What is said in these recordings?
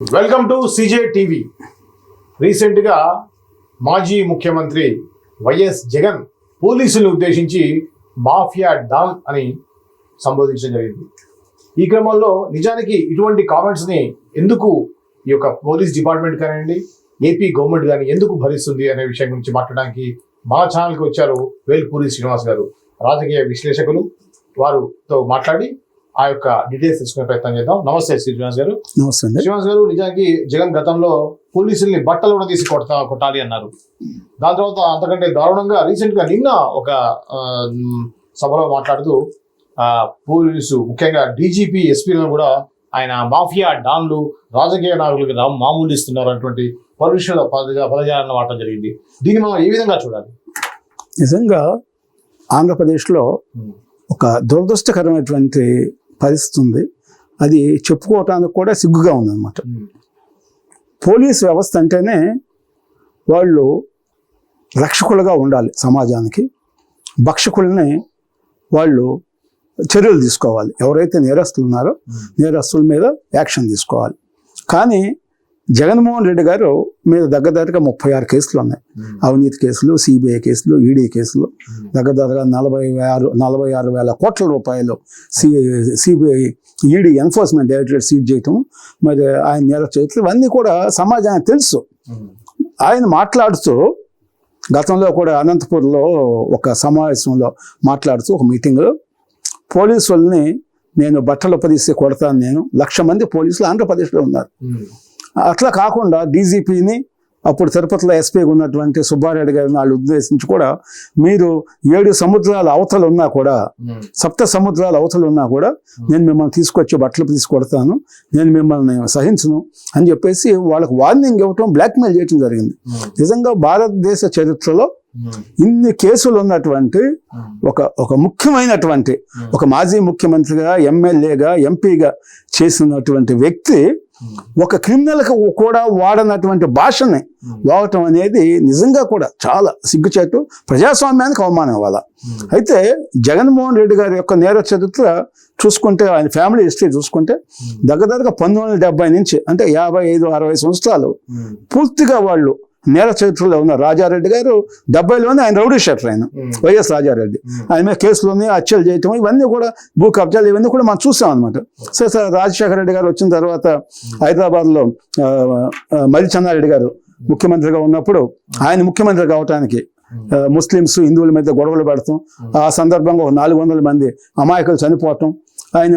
Welcome to CJ TV రీసెంట్గా మాజీ ముఖ్యమంత్రి వైఎస్ జగన్ పోలీసులను ఉద్దేశించి మాఫియా డాన్ అని సంబోధించడం జరిగింది. ఈ క్రమంలో నిజానికి ఇటువంటి కామెంట్స్ని ఎందుకు ఈ యొక్క పోలీస్ డిపార్ట్మెంట్ కానివ్వండి ఏపీ గవర్నమెంట్ కానీ ఎందుకు భరిస్తుంది అనే విషయం గురించి మాట్లాడడానికి మా ఛానల్కి వచ్చారు వేల్పూరి శ్రీనివాస్ గారు. రాజకీయ విశ్లేషకులు వారితో మాట్లాడి ఆ యొక్క డీటెయిల్స్ తీసుకునే ప్రయత్నం చేద్దాం. నమస్తే శ్రీనివాస్ గారు. నమస్తే శ్రీనివాస్ గారు నిజానికి జగన్ గతంలో పోలీసుల్ని బట్టలు కూడా తీసి కొడతా కొట్టాలి అన్నారు. దాని తర్వాత అంతకంటే దారుణంగా రీసెంట్గా నిన్న ఒక సభలో మాట్లాడుతూ ఆ, పోలీసు ముఖ్యంగా డీజీపీ ఎస్పీలను కూడా ఆయన మాఫియా డాన్లు రాజకీయ నాయకులకి మామూలు ఇస్తున్నారు అటువంటి పరుషుల పదజ పదజాలను వాడటం జరిగింది. దీన్ని మనం ఏ విధంగా చూడాలి? నిజంగా ఆంధ్రప్రదేశ్లో ఒక దురదృష్టకరమైనటువంటి పరిస్థితి అది చెప్పుకోవటానికి కూడా సిగ్గుగా ఉందన్నమాట. పోలీస్ వ్యవస్థ అంటేనే వాళ్ళు రక్షకులుగా ఉండాలి సమాజానికి. భక్షకుల్ని వాళ్ళు చర్యలు తీసుకోవాలి. ఎవరైతే నేరస్తులు ఉన్నారో నేరస్తుల మీద యాక్షన్ తీసుకోవాలి. కానీ జగన్మోహన్ రెడ్డి గారు మీద దగ్గర దగ్గరగా ముప్పై ఆరు కేసులు ఉన్నాయి. అవినీతి కేసులు సిబిఐ కేసులు ఈడీ కేసులు. దగ్గర దగ్గర నలభై ఆరు నలభై ఆరు వేల కోట్ల రూపాయలు C CBI ED enforcement directorate seize చేయటం మరి ఆయన నేర చేతులు ఇవన్నీ కూడా సమాజానికి తెలుసు. ఆయన మాట్లాడుతూ గతంలో కూడా అనంతపూర్లో ఒక సమావేశంలో మాట్లాడుతూ ఒక మీటింగ్లో పోలీసు వాళ్ళని నేను బట్టలు ఉపదిస్తే కొడతాను నేను. లక్ష మంది పోలీసులు ఆంధ్రప్రదేశ్లో ఉన్నారు. అట్లా కాకుండా డీజీపీని అప్పుడు తిరుపతిలో ఎస్పీగా ఉన్నటువంటి సుబ్బారెడ్డి గారిని వాళ్ళు ఉద్దేశించి కూడా మీరు ఏడు సముద్రాల అవతలు ఉన్నా కూడా సప్త సముద్రాల అవతలు ఉన్నా కూడా నేను మిమ్మల్ని తీసుకొచ్చి బట్టలు తీసుకొడతాను నేను మిమ్మల్ని సహించను అని చెప్పేసి వాళ్ళకు వార్నింగ్ ఇవ్వటం బ్లాక్మెయిల్ చేయడం జరిగింది. నిజంగా భారతదేశ చరిత్రలో ఇన్ని కేసులు ఉన్నటువంటి ఒక ఒక ముఖ్యమైనటువంటి ఒక మాజీ ముఖ్యమంత్రిగా ఎమ్మెల్యేగా ఎంపీగా చేసినటువంటి వ్యక్తి ఒక క్రిమినల్కి కూడా వాడనటువంటి భాషని వాడటం అనేది నిజంగా కూడా చాలా సిగ్గుచేటు ప్రజాస్వామ్యానికి అవమానం ఇవ్వాల? అయితే జగన్మోహన్ రెడ్డి గారి యొక్క నేర చరిత్ర చూసుకుంటే ఆయన ఫ్యామిలీ హిస్టరీ చూసుకుంటే దగ్గర దగ్గర పంతొమ్మిది నుంచి అంటే యాభై ఐదు అరవై సంవత్సరాలు పూర్తిగా వాళ్ళు నేర చరిత్రలో ఉన్న రాజారెడ్డి గారు డెబ్బైలోనే ఆయన రౌడీ షెటర్ ఆయన వైఎస్ రాజారెడ్డి. ఆయన మీద కేసులు ఉన్నాయి హత్యలు చేయటం ఇవన్నీ కూడా భూ కబ్జాలు ఇవన్నీ కూడా మనం చూసాం అనమాట సరే సార్ రాజశేఖర రెడ్డి గారు వచ్చిన తర్వాత హైదరాబాద్లో మల్లి చెన్నారెడ్డి గారు ముఖ్యమంత్రిగా ఉన్నప్పుడు ఆయన ముఖ్యమంత్రి కావటానికి ముస్లిమ్స్ హిందువుల మీద గొడవలు పెడతాం ఆ సందర్భంగా ఒక నాలుగు వందల మంది అమాయకులు చనిపోవటం ఆయన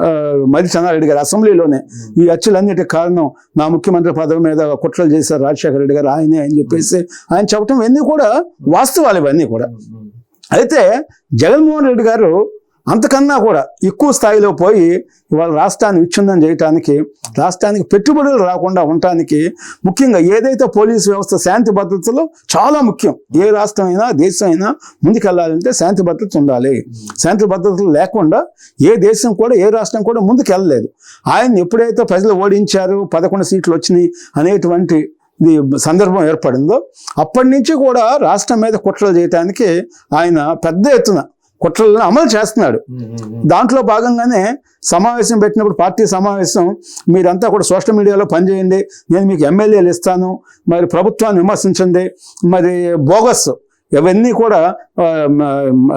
ఆ, మల్లి చెన్నారెడ్డి గారు అసెంబ్లీలోనే ఈ హత్యలన్నిటికి కారణం నా ముఖ్యమంత్రి పదవి మీద కుట్రలు చేశారు రాజశేఖర రెడ్డి గారు ఆయనే అని చెప్పేసి ఆయన చెప్పటం ఇవన్నీ కూడా వాస్తవాలు ఇవన్నీ కూడా. అయితే జగన్మోహన్ రెడ్డి గారు అంతకన్నా కూడా ఎక్కువ స్థాయిలో పోయి ఇవాళ రాష్ట్రాన్ని విచ్ఛిన్నం చేయటానికి రాష్ట్రానికి పెట్టుబడులు రాకుండా ఉండటానికి ముఖ్యంగా ఏదైతే పోలీసు వ్యవస్థ శాంతి భద్రతలో చాలా ముఖ్యం ఏ రాష్ట్రం అయినా దేశం అయినా ముందుకెళ్ళాలంటే శాంతి భద్రత ఉండాలి. శాంతి భద్రతలు లేకుండా ఏ దేశం కూడా ఏ రాష్ట్రం కూడా ముందుకెళ్ళలేదు. ఆయన ఎప్పుడైతే ప్రజలు ఓడించారు పదకొండు సీట్లు వచ్చినాయి అనేటువంటి సందర్భం ఏర్పడిందో అప్పటి నుంచి కూడా రాష్ట్రం మీద కుట్రలు చేయడానికి ఆయన పెద్ద ఎత్తున కుట్రలను అమలు చేస్తున్నాడు. దాంట్లో భాగంగానే సమావేశం పెట్టినప్పుడు పార్టీ సమావేశం మీరంతా కూడా సోషల్ మీడియాలో పనిచేయండి. నేను మీకు ఎమ్మెల్యేలు ఇస్తాను. మరి ప్రభుత్వాన్ని విమర్శించండి. మరి బోగస్ ఇవన్నీ కూడా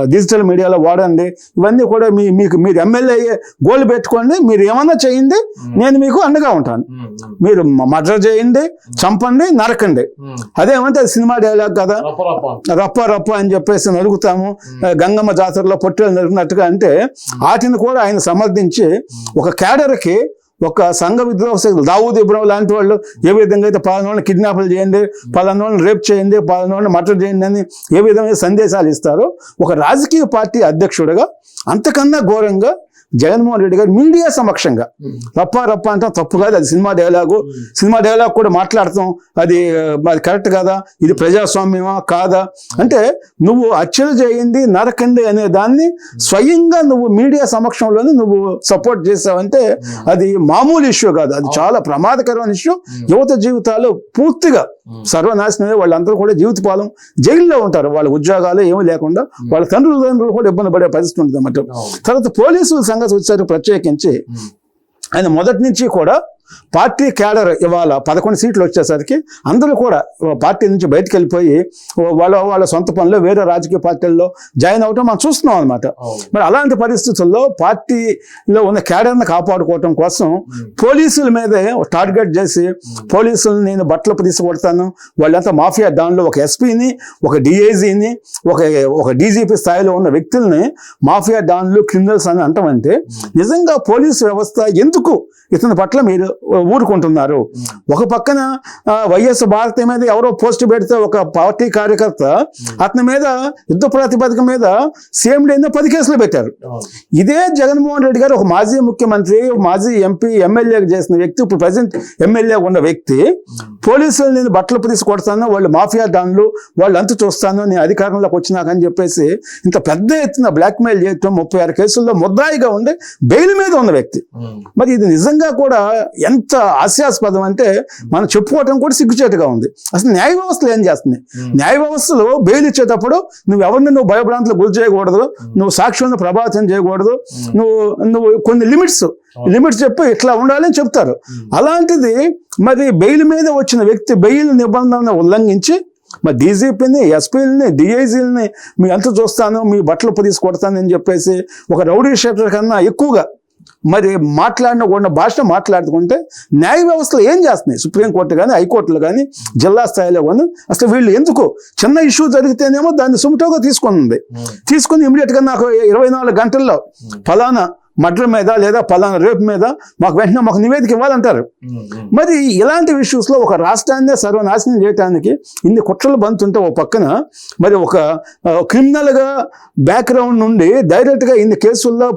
డిజిటల్ మీడియాలో వాడండి. ఇవన్నీ కూడా మీ మీకు మీరు ఎమ్మెల్యే అయ్యే గోల్ పెట్టుకోండి. మీరు ఏమన్నా చేయండి నేను మీకు అండగా ఉంటాను. మీరు మర్డర్ చేయండి చంపండి నరకండి. అదేమంటే అది సినిమా డైలాగ్ కదా? రప్ప రప్ప. అని చెప్పేసి నరుగుతాము గంగమ్మ జాతరలో పొట్టెలు నరికినట్టుగా అంటే వాటిని కూడా ఆయన సమర్థించి ఒక క్యాడర్కి ఒక సంఘ విద్రోహ దావూద్ ఇబ్రహం లాంటి వాళ్ళు ఏ విధంగా అయితే పలానా కిడ్నాపులు చేయండి పలానా రేప్ చేయండి పలానా మటర్ చేయండి అని ఏ విధమైన సందేశాలు ఇస్తారో ఒక రాజకీయ పార్టీ అధ్యక్షుడిగా అంతకన్నా ఘోరంగా జగన్మోహన్ రెడ్డి గారు మీడియా సమక్షంగా రప్ప రప్ప అంటే తప్పు కాదు అది సినిమా డైలాగు. సినిమా డైలాగ్ కూడా మాట్లాడతాం. అది అది కరెక్ట్ కాదా? ఇది ప్రజాస్వామ్యమా? కాదా? అంటే నువ్వు హత్యలు చేయండి నరకండి అనే దాన్ని స్వయంగా నువ్వు మీడియా సమక్షంలోనే నువ్వు సపోర్ట్ చేసావంటే అది మామూలు ఇష్యూ కాదు. అది చాలా ప్రమాదకరమైన ఇష్యూ. యువత జీవితాలు పూర్తిగా సర్వనాశనమే వాళ్ళందరూ కూడా జీవితపాలం జైల్లో ఉంటారు. వాళ్ళ ఉద్యోగాలు ఏమీ లేకుండా వాళ్ళ తండ్రులు కూడా ఇబ్బంది పడే పరిస్థితి ఉంటుంది అన్నమాట. తర్వాత పోలీసుల సంగతి వచ్చారు ప్రత్యేకించి. ఆయన మొదటి నుంచి కూడా పార్టీ క్యాడర్ ఇవాళ పదకొండు సీట్లు వచ్చేసరికి అందరూ కూడా పార్టీ నుంచి బయటకు వెళ్ళిపోయి వాళ్ళ వాళ్ళ సొంత పనులు వేరే రాజకీయ పార్టీల్లో జాయిన్ అవటం మనం చూస్తున్నాం అనమాట. మరి అలాంటి పరిస్థితుల్లో పార్టీలో ఉన్న క్యాడర్ని కాపాడుకోవటం కోసం పోలీసుల మీదే టార్గెట్ చేసి పోలీసులు నేను బట్టలు తీసి కొడతాను. వాళ్ళంతా మాఫియా దానిలో ఒక ఎస్పీని ఒక డిఐజీని ఒక ఒక డీజీపీ స్థాయిలో ఉన్న వ్యక్తుల్ని మాఫియా డాన్లు క్రిమినల్స్ అని అంటామంటే నిజంగా పోలీసు వ్యవస్థ ఎందుకు ఇతని పట్ల మీరు ఊరుకుంటున్నారు. ఒక పక్కన వైఎస్ భారతి మీద ఎవరో పోస్ట్ పెడితే ఒక పార్టీ కార్యకర్త అతని మీద యుద్ధ ప్రాతిపదిక మీద సీఎం ఎన్నో పది కేసులు పెట్టారు. ఇదే జగన్మోహన్ రెడ్డి గారు ఒక మాజీ ముఖ్యమంత్రి మాజీ ఎంపీ ఎమ్మెల్యే చేసిన వ్యక్తి ఇప్పుడు ప్రజెంట్ ఎమ్మెల్యే ఉన్న వ్యక్తి పోలీసులు నేను బట్టలు తీసి కొడతాను వాళ్ళు మాఫియా డాన్లు వాళ్ళు అంతు చూస్తాను నేను అధికారంలోకి వచ్చినాకని చెప్పేసి ఇంత పెద్ద ఎత్తున బ్లాక్మెయిల్ చేయటం ముప్పై ఆరు కేసుల్లో ముద్దాయిగా ఉండి బెయిల్ మీద ఉన్న వ్యక్తి. మరి ఇది నిజంగా కూడా ఎంత హాస్యాస్పదం అంటే మనం చెప్పుకోవటం కూడా సిగ్గుచేటుగా ఉంది. అసలు న్యాయ వ్యవస్థలు ఏం చేస్తుంది న్యాయ వ్యవస్థలో బెయిల్ ఇచ్చేటప్పుడు నువ్వు ఎవరిని నువ్వు భయభ్రాంతులు గురి చేయకూడదు నువ్వు సాక్షులను ప్రభావితం చేయకూడదు నువ్వు నువ్వు కొన్ని లిమిట్స్ లిమిట్స్ చెప్పి ఇట్లా ఉండాలని చెప్తారు. అలాంటిది మరి బెయిల్ మీద వచ్చిన వ్యక్తి బెయిల్ నిబంధన ఉల్లంఘించి మరి డీజీపీని ఎస్పీలని డిఐజీలని మీ అంత చూస్తాను మీ బట్టలు పొదీసి కొడతానని చెప్పేసి ఒక రౌడీ షీటర్ కన్నా ఎక్కువగా మరి మాట్లాడిన కూడా భాష మాట్లాడుకుంటే న్యాయ వ్యవస్థలు ఏం చేస్తున్నాయి? సుప్రీంకోర్టు కానీ హైకోర్టులు కానీ జిల్లా స్థాయిలో కానీ అసలు వీళ్ళు ఎందుకు చిన్న ఇష్యూ జరిగితేనేమో దాన్ని సుమటోగా తీసుకుంది. తీసుకుని ఇమీడియట్గా నాకు ఇరవై నాలుగు గంటల్లో ఫలానా మర్డర్ మీద లేదా ఫలానా రేపు మీద మాకు వెంటనే మాకు నివేదిక ఇవ్వాలంటారు. మరి ఇలాంటి ఇష్యూస్లో ఒక రాష్ట్రాన్ని సర్వనాశనం చేయడానికి ఇన్ని కుట్రలు బంతుంటే ఒక పక్కన మరి ఒక క్రిమినల్గా బ్యాక్గ్రౌండ్ నుండి డైరెక్ట్గా ఇన్ని కేసుల్లో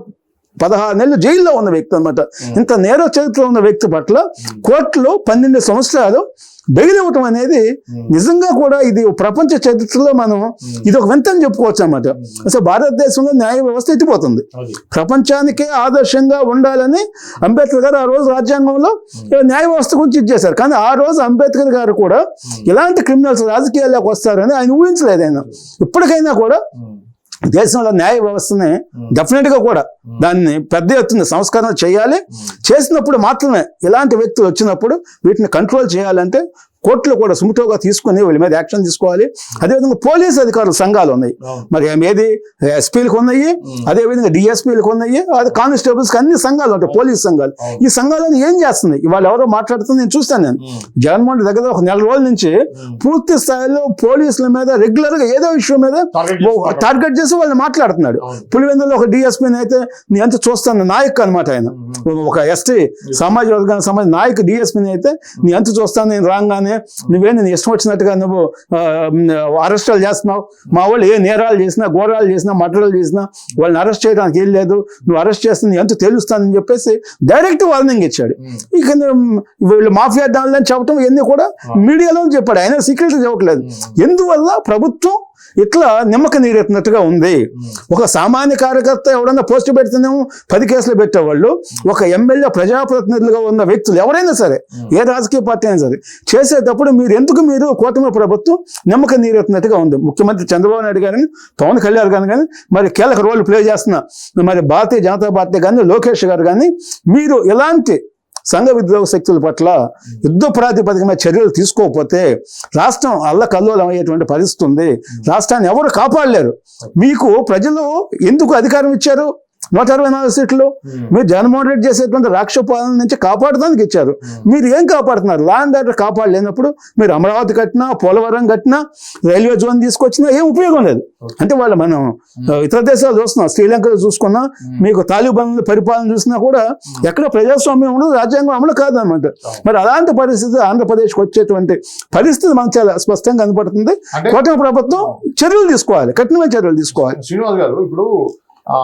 పదహారు నెలలు జైల్లో ఉన్న వ్యక్తి అనమాట ఇంత నేర చరిత్ర ఉన్న వ్యక్తి పట్ల కోర్టులో పన్నెండు సంవత్సరాలు బెయిల్ ఇవ్వటం అనేది నిజంగా కూడా ఇది ప్రపంచ చరిత్రలో మనం ఇది ఒక వింతని చెప్పుకోవచ్చు అన్నమాట. అసలు భారతదేశంలో న్యాయ వ్యవస్థ ఎత్తిపోతుంది. ప్రపంచానికే ఆదర్శంగా ఉండాలని అంబేద్కర్ గారు ఆ రోజు రాజ్యాంగంలో న్యాయ వ్యవస్థ గురించి ఇచ్చేశారు కానీ ఆ రోజు అంబేద్కర్ గారు కూడా ఇలాంటి క్రిమినల్స్ రాజకీయాల్లోకి వస్తారని ఆయన ఊహించలేదు ఆయన. ఇప్పటికైనా కూడా. దేశంలో న్యాయ వ్యవస్థని డెఫినెట్గా కూడా దాన్ని పెద్ద ఎత్తున సంస్కరణ చేయాలి. చేసినప్పుడు మాత్రమే ఇలాంటి వ్యక్తులు వచ్చినప్పుడు వీటిని కంట్రోల్ చేయాలంటే కోర్టులు కూడా సుముటోగా తీసుకుని వీళ్ళ మీద యాక్షన్ తీసుకోవాలి. అదేవిధంగా పోలీస్ అధికారుల సంఘాలు ఉన్నాయి. మరి ఏది ఎస్పీలకు ఉన్నాయి. అదేవిధంగా డిఎస్పీలకు ఉన్నాయి. అది కానిస్టేబుల్స్కి అన్ని సంఘాలు ఉంటాయి పోలీస్ సంఘాలు. ఈ సంఘాలను ఏం చేస్తుంది ఇవాళ ఎవరో మాట్లాడుతుంది నేను చూస్తాను నేను. జగన్మోహన్ రెడ్డి దగ్గర ఒక నెల రోజుల నుంచి పూర్తి స్థాయిలో పోలీసుల మీద రెగ్యులర్గా ఏదో ఇష్యూ మీద టార్గెట్ చేసి వాళ్ళు మాట్లాడుతున్నాడు. పులివెందులో ఒక డిఎస్పీని అయితే నీ అంత చూస్తాను నాయక్ అనమాట ఆయన. ఒక ఎస్టీ సామాజిక వర్గానికి సంబంధించిన నాయక్ డిఎస్పీని అయితే నీ అంత చూస్తాను నేను రాగానే నువ్వే నేను ఇష్టం వచ్చినట్టుగా నువ్వు అరెస్టులు చేస్తున్నావు. మా వాళ్ళు ఏ నేరాలు చేసినా ఘోరాలు చేసినా మర్డర్లు చేసినా వాళ్ళని అరెస్ట్ చేయడానికి ఏం లేదు. నువ్వు అరెస్ట్ చేస్తే నీ ఎంత తెలుస్తానని చెప్పేసి డైరెక్ట్ వార్నింగ్ ఇచ్చాడు. ఇక నేను వీళ్ళు మాఫియా డాన్లని చెప్పడం ఇవన్నీ కూడా మీడియాలో చెప్పాడు. ఆయన సీక్రెట్ చెప్పట్లేదు. ఎందువల్ల ప్రభుత్వం ఇట్లా నిమ్మక నీరెత్తినట్టుగా ఉంది. ఒక సామాన్య కార్యకర్త ఎవడన్నా పోస్ట్ పెడితేనేమో పది కేసులు పెట్టేవాళ్ళు. ఒక ఎమ్మెల్యే ప్రజాప్రతినిధులుగా ఉన్న వ్యక్తులు ఎవరైనా సరే ఏ రాజకీయ పార్టీ అయినా సరే చేసేటప్పుడు మీరు ఎందుకు మీరు కూటమి ప్రభుత్వం నిమ్మక నీరెత్తినట్టుగా ఉంది? ముఖ్యమంత్రి చంద్రబాబు నాయుడు గారిని పవన్ కళ్యాణ్ గారిని కానీ మరి కీలక రోల్ ప్లే చేస్తున్న మరి భారతీయ జనతా పార్టీ కానీ లోకేష్ గారు కానీ మీరు ఎలాంటి సంఘ విద్రోహ శక్తుల పట్ల యుద్ధ ప్రాతిపదికమైన చర్యలు తీసుకోకపోతే రాష్ట్రం అల్లకల్లోలం అయ్యేటువంటి పరిస్థితి ఉంది. రాష్ట్రాన్ని ఎవరు కాపాడలేరు? మీకు ప్రజలు ఎందుకు అధికారం ఇచ్చారు? నూట అరవై నాలుగు సీట్లు మీరు జగన్మోహన్ రెడ్డి చేసేటువంటి రాక్షస పాలన నుంచి కాపాడడానికి ఇచ్చారు. మీరు ఏం కాపాడుతున్నారు? లా అండ్ ఆర్డర్ కాపాడలేనప్పుడు మీరు అమరావతి కట్టినా పోలవరం కట్టినా రైల్వే జోన్ తీసుకొచ్చినా ఏం ఉపయోగం లేదు. అంటే వాళ్ళు మనం ఆ, ఇతర దేశాలు చూస్తున్నాం. శ్రీలంకలో చూసుకున్నా మీకు తాలిబాన్ పరిపాలన చూసినా కూడా ఎక్కడ ప్రజాస్వామ్యం ఉండదు రాజ్యాంగం అమలు కాదనమాట మరి అలాంటి పరిస్థితి ఆంధ్రప్రదేశ్కి వచ్చేటువంటి పరిస్థితి మనకు చాలా స్పష్టంగా కనపడుతుంది. కూటమి ప్రభుత్వం చర్యలు తీసుకోవాలి. కఠినమైన చర్యలు తీసుకోవాలి. శ్రీనివాస్ గారు ఇప్పుడు ఆ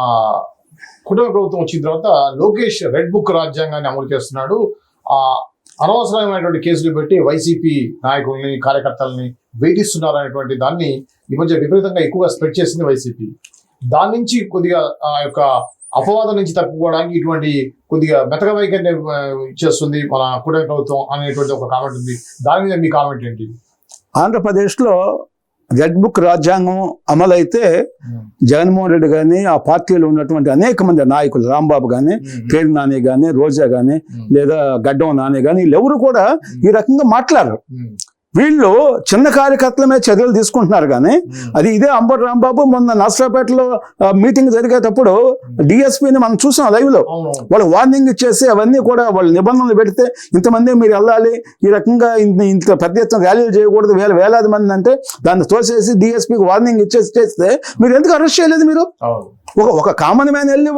కుటుంబ ప్రభుత్వం వచ్చిన తర్వాత లోకేష్ రెడ్ బుక్ రాజ్యాంగాన్ని అమలు చేస్తున్నాడు. ఆ అనవసరమైనటువంటి కేసులు పెట్టి వైసీపీ నాయకుల్ని కార్యకర్తల్ని వేధిస్తున్నారు అనేటువంటి దాన్ని ఈ మధ్య విపరీతంగా ఎక్కువగా స్ప్రెడ్ చేసింది వైసీపీ. దాని నుంచి కొద్దిగా ఆ యొక్క అపవాదం నుంచి తప్పుకోవడానికి ఇటువంటి కొద్దిగా మెతక వైఖరిని చేస్తుంది ఇచ్చేస్తుంది మన కుటుంబ ప్రభుత్వం అనేటువంటి ఒక కామెంట్ ఉంది. దాని మీద మీ కామెంట్ ఏంటి? ఆంధ్రప్రదేశ్లో రెడ్ బుక్ రాజ్యాంగం అమలైతే జగన్మోహన్ రెడ్డి కానీ ఆ పార్టీలో ఉన్నటువంటి అనేక మంది నాయకులు రాంబాబు కానీ పేరు నాని కానీ రోజా కానీ లేదా గడ్డం నాని కానీ వీళ్ళెవరు కూడా ఈ రకంగా మాట్లాడరు. వీళ్ళు చిన్న కార్యకర్తల మీద చర్యలు తీసుకుంటున్నారు కానీ అది ఇదే అంబర్ రాంబాబు మొన్న నర్సరాపేటలో మీటింగ్ జరిగేటప్పుడు డిఎస్పీని మనం చూసాం లైవ్లో అవును వాళ్ళు వార్నింగ్ ఇచ్చేసి అవన్నీ కూడా వాళ్ళు నిబంధనలు పెడితే ఇంతమంది మీరు వెళ్ళాలి ఈ రకంగా ఇంత పెద్ద ఎత్తున ర్యాలీలు చేయకూడదు వేల వేలాది మంది అంటే దాన్ని తోసేసి డిఎస్పీకి వార్నింగ్ ఇచ్చేసి చేస్తే మీరు ఎందుకు అరెస్ట్ చేయలేదు మీరు? ఒక ఒక కామన్ మ్యాన్ వెళ్ళి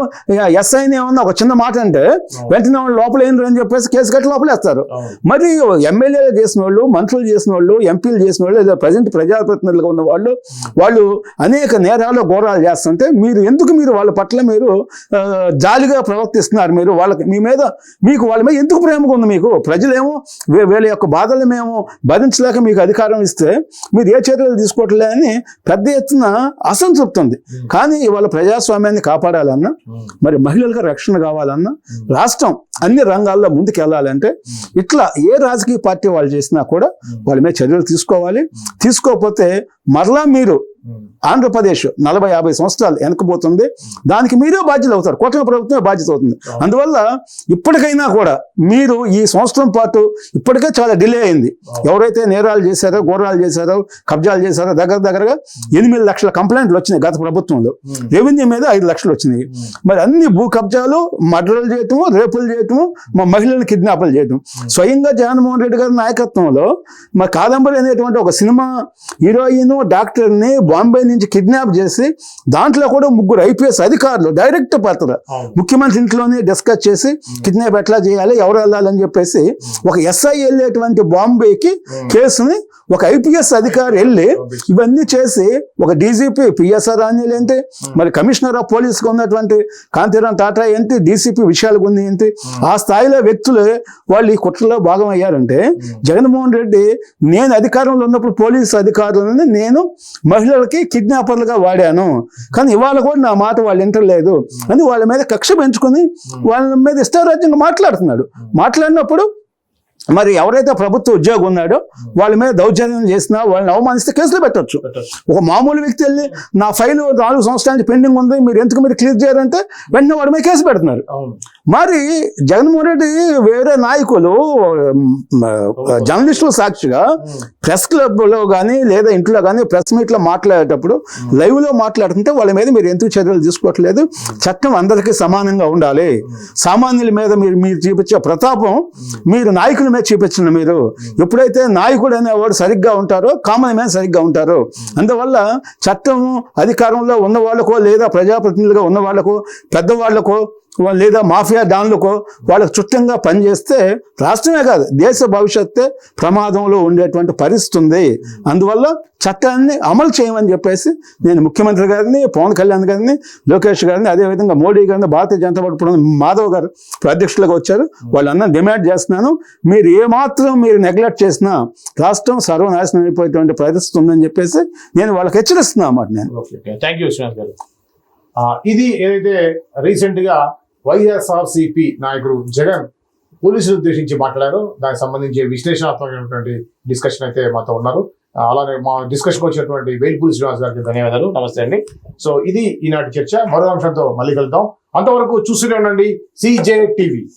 ఎస్ఐని ఏమన్నా ఒక చిన్న మాట అంటే వెంటనే వాళ్ళు లోపల ఏంటి అని చెప్పేసి కేసు కట్టి లోపలేస్తారు. మరి ఎమ్మెల్యేలు చేసిన వాళ్ళు మంత్రులు చేసిన వాళ్ళు ఎంపీలు చేసిన వాళ్ళు లేదా ప్రజెంట్ ప్రజాప్రతినిధులుగా ఉన్న వాళ్ళు వాళ్ళు అనేక నేరాలు ఘోరాలు చేస్తుంటే మీరు ఎందుకు మీరు వాళ్ళ పట్ల మీరు జాలిగా ప్రవర్తిస్తున్నారు మీరు? వాళ్ళకి మీ మీద మీకు వాళ్ళ మీద ఎందుకు ప్రేమగా ఉంది మీకు? ప్రజలేమో వీళ్ళ యొక్క బాధలు మేము భరించలేక మీకు అధికారం ఇస్తే మీరు ఏ చర్యలు తీసుకోవట్లే అని పెద్ద ఎత్తున అసంతృప్తి ఉంది. కానీ ఇవాళ ప్రజాస్వామ్యాన్ని కాపాడాలన్నా మరి మహిళలకు రక్షణ కావాలన్నా రాష్ట్రం అన్ని రంగాల్లో ముందుకు వెళ్ళాలంటే ఇట్లా ఏ రాజకీయ పార్టీ వాళ్ళు చేసినా కూడా వాళ్ళ మీద చర్యలు తీసుకోవాలి. తీసుకోకపోతే మరలా మీరు ఆంధ్రప్రదేశ్ నలభై యాభై సంవత్సరాలు వెనకపోతుంది దానికి మీరే బాధ్యత అవుతారు. కూటమి ప్రభుత్వమే బాధ్యత అవుతుంది. అందువల్ల ఇప్పటికైనా కూడా మీరు ఈ సంవత్సరం పాటు ఇప్పటికే చాలా డిలే అయింది. ఎవరైతే నేరాలు చేశారో ఘోరాలు చేశారో కబ్జాలు చేశారో దగ్గర దగ్గరగా ఎనిమిది లక్షల కంప్లైంట్లు వచ్చినాయి గత ప్రభుత్వంలో. రెవెన్యూ మీద ఐదు లక్షలు వచ్చినాయి. మరి అన్ని భూ కబ్జాలు మర్డర్లు చేయటము రేపులు చేయటము మా మహిళలను కిడ్నాపులు చేయటం. స్వయంగా జగన్మోహన్ రెడ్డి గారి నాయకత్వంలో మా కాదంబరి అనేటువంటి ఒక సినిమా హీరోయిన్ డాక్టర్ని బాంబే నుంచి కిడ్నాప్ చేసి దాంట్లో కూడా ముగ్గురు ఐపీఎస్ అధికారులు డైరెక్ట్ పాత్ర. ముఖ్యమంత్రి ఇంట్లోనే డిస్కస్ చేసి కిడ్నాప్ ఎట్లా చేయాలి ఎవరు వెళ్ళాలని చెప్పేసి ఒక ఎస్ఐ వెళ్ళేటువంటి బాంబేకి కేసుని ఒక ఐపీఎస్ అధికారి వెళ్ళి ఇవన్నీ చేసి ఒక డీజీపీ పిఎస్ఆర్ ఆంజనేయులు ఏంటి మరి కమిషనర్ ఆఫ్ పోలీస్ ఉన్నటువంటి కాంతిరామ్ టాటా ఏంటి డీసీపీ విషయాలు ఉంది ఏంటి ఆ స్థాయిలో వ్యక్తులు వాళ్ళు ఈ కుట్రలో భాగం అయ్యారంటే జగన్మోహన్ రెడ్డి నేను అధికారంలో ఉన్నప్పుడు పోలీస్ అధికారులను నేను మహిళలకి కిడ్నాపర్లుగా వాడాను. కానీ ఇవాళ కూడా నా మాట వాళ్ళు వింటలేదు. అని వాళ్ళ మీద కక్ష పెంచుకొని వాళ్ళ మీద ఇష్టారాజ్యంగా మాట్లాడుతున్నాడు. మాట్లాడినప్పుడు మరి ఎవరైతే ప్రభుత్వ ఉద్యోగం ఉన్నాడో వాళ్ళ మీద దౌర్జన్యం చేసినా వాళ్ళని అవమానిస్తే కేసులు పెట్టొచ్చు. ఒక మామూలు వ్యక్తి వెళ్ళి నా ఫైల్ నాలుగు సంవత్సరాల నుంచి పెండింగ్ ఉంది మీరు ఎందుకు మీరు క్లియర్ చేయాలంటే వెంటనే వాడి మీద కేసు పెడుతున్నారు. మరి జగన్మోహన్ రెడ్డి వేరే నాయకులు జర్నలిస్టుల సాక్షిగా ప్రెస్ క్లబ్లో కానీ లేదా ఇంట్లో కానీ ప్రెస్ మీట్లో మాట్లాడేటప్పుడు లైవ్లో మాట్లాడుతుంటే వాళ్ళ మీద మీరు ఎందుకు చర్యలు తీసుకోవట్లేదు? చట్టం అందరికీ సమానంగా ఉండాలి. సామాన్యుల మీద మీరు మీరు చూపించే ప్రతాపం మీరు నాయకుల మీద చూపించిన మీరు. ఎప్పుడైతే నాయకుడు అనేవాడు సరిగ్గా ఉంటారో కామన్ మ్యాన్ సరిగ్గా ఉంటారో. అందువల్ల చట్టం అధికారంలో ఉన్న వాళ్ళకో లేదా ప్రజాప్రతినిధులుగా ఉన్న వాళ్ళకో పెద్దవాళ్ళకో లేదా మాఫియా డాన్లకో వాళ్ళకు చుట్టంగా పనిచేస్తే రాష్ట్రమే కాదు దేశ భవిష్యత్తే ప్రమాదంలో ఉండేటువంటి పరిస్థితి ఉంది. అందువల్ల చట్టాన్ని అమలు చేయమని చెప్పేసి నేను ముఖ్యమంత్రి గారిని పవన్ కళ్యాణ్ గారిని లోకేష్ గారిని అదేవిధంగా మోడీ గారిని భారతీయ జనతా పార్టీ మాధవ్ గారు అధ్యక్షులుగా వచ్చారు. వాళ్ళందరూ డిమాండ్ చేస్తున్నాను. మీరు ఏమాత్రం మీరు నెగ్లెక్ట్ చేసినా రాష్ట్రం సర్వనాశనం అయిపోయేటువంటి పరిస్థితి ఉందని చెప్పేసి నేను వాళ్ళకి హెచ్చరిస్తున్నా అన్నమాట నేను. ఓకే థ్యాంక్ యూ ఇది ఏదైతే రీసెంట్గా వైఎస్ఆర్సిపి నాయకుడు జగన్ పోలీసులు ఉద్దేశించి మాట్లాడారు. దానికి సంబంధించి విశ్లేషణాత్మకమైనటువంటి డిస్కషన్ అయితే మాతో ఉన్నారు. అలానే మా డిస్కషన్ వచ్చినటువంటి వేల్పూరి శ్రీనివాస్ గారికి ధన్యవాదాలు. నమస్తే అండి. సో ఇది ఈనాటి చర్చ. మరో అంశంతో మళ్ళీ కలుద్దాం. అంతవరకు చూస్తూనే ఉండండి. CJ TV